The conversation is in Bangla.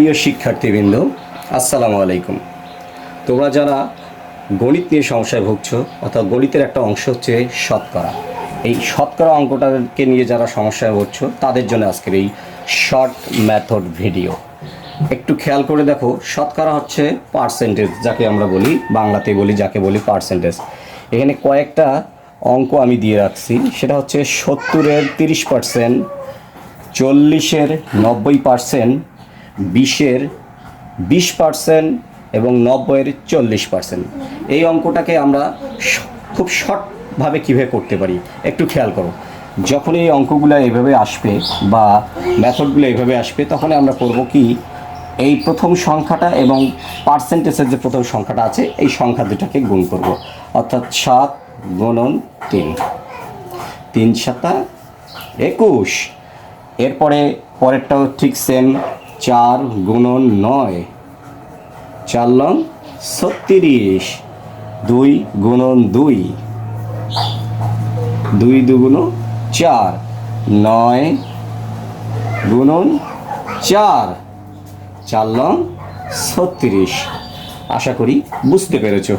প্রিয় শিক্ষার্থীবৃন্দ, আসসালামু আলাইকুম। তোমরা যারা গণিত নিয়ে সমস্যায় ভুগছ, অর্থাৎ গণিতের একটা অংশ হচ্ছে শতকরা, এই শতকরা অঙ্কটাকে নিয়ে যারা সমস্যায় ভুগছ, তাদের জন্য আজকের এই শর্ট মেথড ভিডিও একটু খেয়াল করে দেখো, শতকরা হচ্ছে পার্সেন্টেজ যাকে আমরা বলি বাংলাতে বলি, যাকে বলি পার্সেন্টেজ এখানে কয়েকটা অঙ্ক আমি দিয়ে রাখছি, সেটা হচ্ছে সত্তরের তিরিশ পার্সেন্ট চল্লিশের নব্বই পার্সেন্ট বিশের বিশ পার্সেন্ট এবং নব্বইয়ের চল্লিশ পার্সেন্ট এই অঙ্কটাকে আমরা খুব শর্টভাবে কীভাবে করতে পারি, একটু খেয়াল করো। যখন এই অঙ্কগুলো এইভাবে আসবে বা মেথডগুলো এইভাবে আসবে তখন আমরা করব কি, এই প্রথম সংখ্যাটা এবং পার্সেন্টেজের যে প্রথম সংখ্যাটা আছে, এই সংখ্যা দুটাকে গুণ করব। অর্থাৎ সাত গুণন তিন। তিন সাতা একুশ। এরপরে পরেরটাও ঠিক সেম চার গুণন নয়। চার লং ছত্রিশ। দুই গুণন দুই। দুই দুগুণ চার। নয় গুণন চার। চার লং ছত্রিশ। আশা করি বুঝতে পেরেছ।